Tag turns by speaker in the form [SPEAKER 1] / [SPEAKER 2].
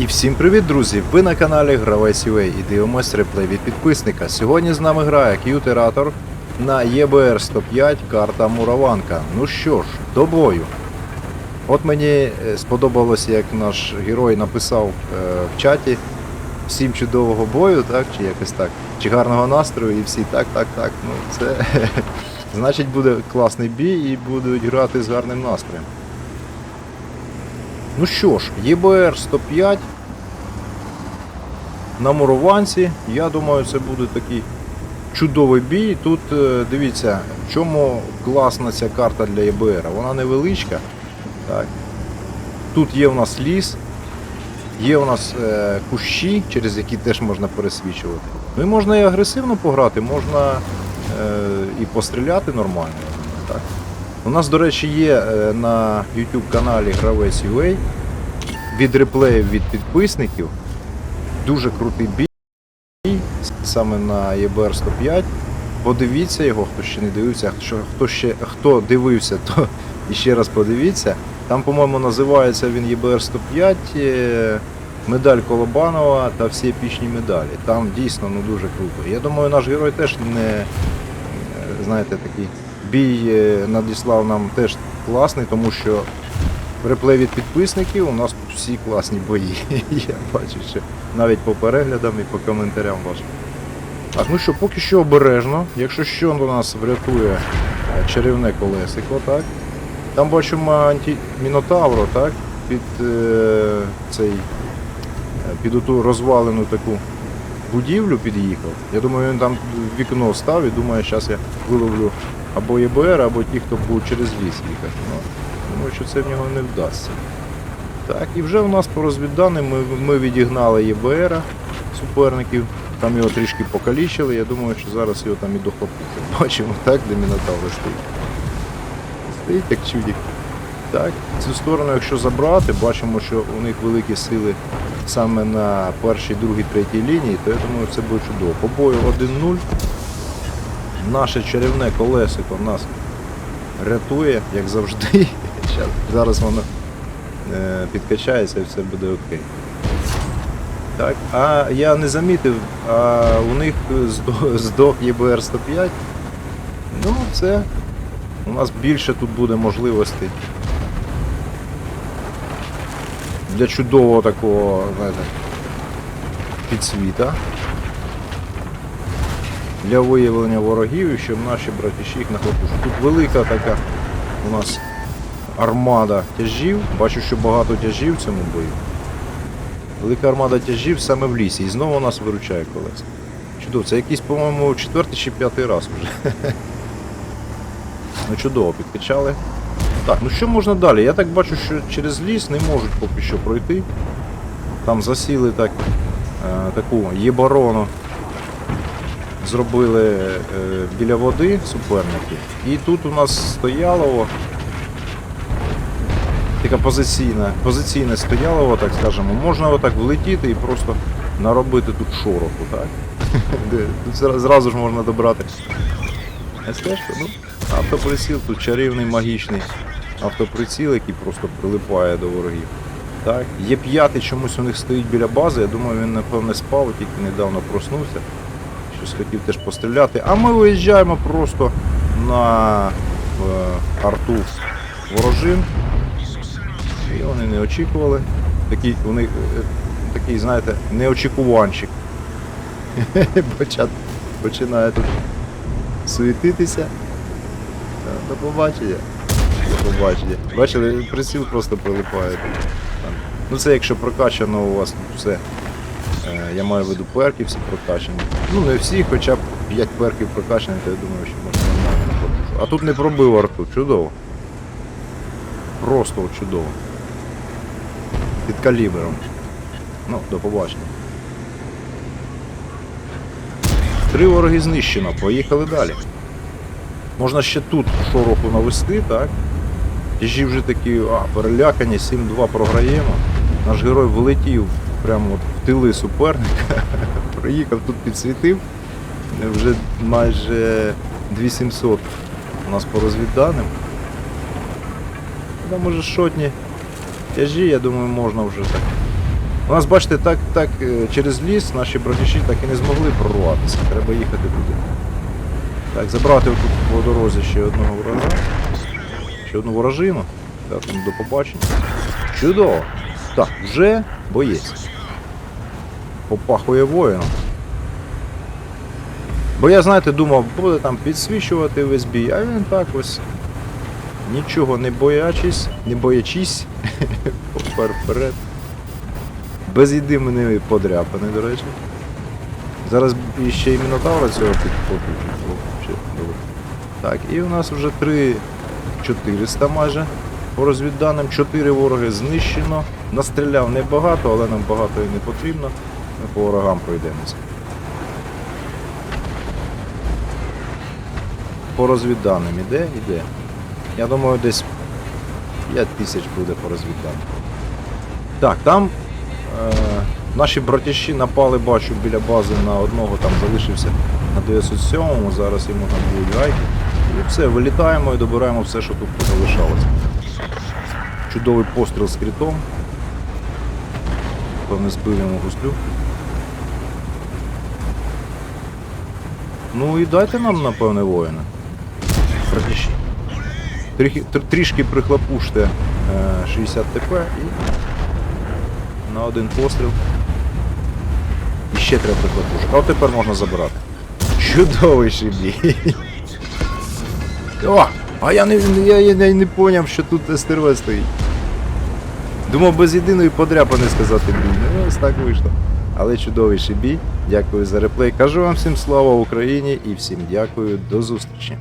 [SPEAKER 1] І всім привіт, друзі! Ви на каналі Гравець UA і дивимось реплей від підписника. Сьогодні з нами грає К'ютератор на EBR 105 карта Мураванка. Ну що ж, до бою. От мені е, сподобалося, як наш герой написав е, в чаті всім чудового бою, так, чи якось так, чи гарного настрою, і всі так, так, так. Ну, це значить буде класний бій і будуть грати з гарним настроєм. Ну що ж, ЄБР 105 на Мурованці. Я думаю, це буде такий чудовий бій. Тут е, дивіться, в чому класна ця карта для ЄБР. Вона невеличка. Так. Тут є у нас ліс, є у нас е, кущі, через які теж можна пересвічувати. Ну і можна і агресивно пограти, можна е, і постріляти нормально. Так. У нас, до речі, є е, на YouTube каналі Гравець UA від реплеїв від підписників. Дуже крутий бій саме на EBR 105. Подивіться його, хто ще не дивився, хто, ще хто дивився, то і ще раз подивіться. Там, по-моєму, називається він EBR 105, е, медаль Колобанова та всі епічні медалі. Там дійсно ну, дуже круто. Я думаю, наш герой теж не е, знаєте, такий бій е, надіслав нам теж класний, тому що реплей від підписників у нас тут всі класні бої. Я бачу, що навіть по переглядам і по коментарям вашим. Так, ну що, поки що обережно. Якщо що до нас врятує е, чарівне колесико, так? Там бачимо антимінотавро, так? Під е, цей е, під оту розвалену таку будівлю під'їхав. Я думаю, він там вікно став і думає, зараз я виловлю або ЄБР, або ті, хто будуть через ліс їхати. Ну, думаю, що це в нього не вдасться. Так, і вже у нас по розвідданим ми, ми відігнали ЄБР суперників, там його трішки покалічили, я думаю, що зараз його там і дохлопути. Бачимо, так, де Мінотавр стоїть. Стоїть як чудик. Так, цю сторону, якщо забрати, бачимо, що у них великі сили саме на першій, другій, третій лінії, то я думаю, це буде чудово. По бою 1-0. Наше чарівне колесико нас рятує, як завжди. Зараз воно е, підкачається і все буде окей. Так, а я не замітив, а у них здох, ЄБР 105. Ну, це у нас більше тут буде можливостей. Для чудового такого, знаєте, підсвіта. Для виявлення ворогів щоб наші братіші їх нахлопушили. Тут велика така у нас армада тяжів. Бачу, що багато тяжів в цьому бою. Велика армада тяжів саме в лісі. І знову нас виручає колеса. Чудово, це якийсь, по-моєму, четвертий чи п'ятий раз вже. Ну чудово, підкачали. Так, ну що можна далі? Я так бачу, що через ліс не можуть поки що пройти. Там засіли так, е, таку єбарону. Зробили е, біля води суперники. І тут у нас стояло така позиційна, позиційне стоялово, так скажемо, можна отак влетіти і просто наробити тут шороху, так? Тут зра- зразу ж можна добрати. СТ-шка, ну, автоприціл, тут чарівний магічний автоприціл, який просто прилипає до ворогів. Так, є п'ятий чомусь у них стоїть біля бази. Я думаю, він напевне спав, тільки недавно проснувся. Щось хотів теж постріляти. А ми виїжджаємо просто на е, арту ворожин. І вони не очікували. Такий, них е, такий, знаєте, неочікуванчик. Починає тут суетитися. Та, До побачення. До побачення. Бачили, приціл просто прилипає. Ну це якщо прокачано у вас тут все. Е, Я маю в виду перки всі прокачані. Ну не всі, хоча б 5 перків прокачані, то я думаю, що можна нормально пробити. А тут не пробив арту, чудово. Просто чудово. Під калібром. Ну, до побачення. Три вороги знищено, поїхали далі. Можна ще тут шороху навести, так? Тяжі вже такі, а, перелякані, 7-2 програємо. Наш герой влетів прямо от в тили суперника. Приїхав тут підсвітив. Вже майже 2700 у нас по розвідданим. Там може шотні тяжі, я думаю, можна вже так У нас, бачите, так, так е, через ліс наші братіші так і не змогли прорватися. Треба їхати туди. Так, забрати тут по дорозі ще одного ворога. Ще одну ворожину. Так, до побачення. Чудово! Так, вже боєць. Попахує воїном. Бо я, знаєте, думав, буде там підсвічувати весь бій, а він так ось. Нічого не боячись, не боячись, попер вперед. Без єдиної подряпини, до речі. Зараз іще і мінотавра цього підпотуть. Так, і у нас вже 3 400 майже. По розвідданим 4 вороги знищено. Настріляв небагато, але нам багато і не потрібно. Ми по ворогам пройдемося. По розвідданим іде, іде. Я думаю, десь 5 тисяч буде по розвідданим. Так, там е, наші братящі напали, бачу, біля бази на одного, там залишився на 907-му, зараз йому там будуть гайки. І все, вилітаємо і добираємо все, що тут залишалося. Чудовий постріл з крітом. Певне збив йому гуслю. Ну і дайте нам, напевне, воїна. Трішки, тр- трішки прихлопуште е, 60 ТП і на один постріл. І ще треба прихлопушити. А от тепер можна забирати. Чудовий шибій. О! А я не, я, я, я не поняв, що тут СТРВ стоїть. Думав без єдиної подряпини сказати бій. Ну ось так вийшло. Але чудовий ще бій. Дякую за реплей. Кажу вам всім слава Україні і всім дякую. До зустрічі.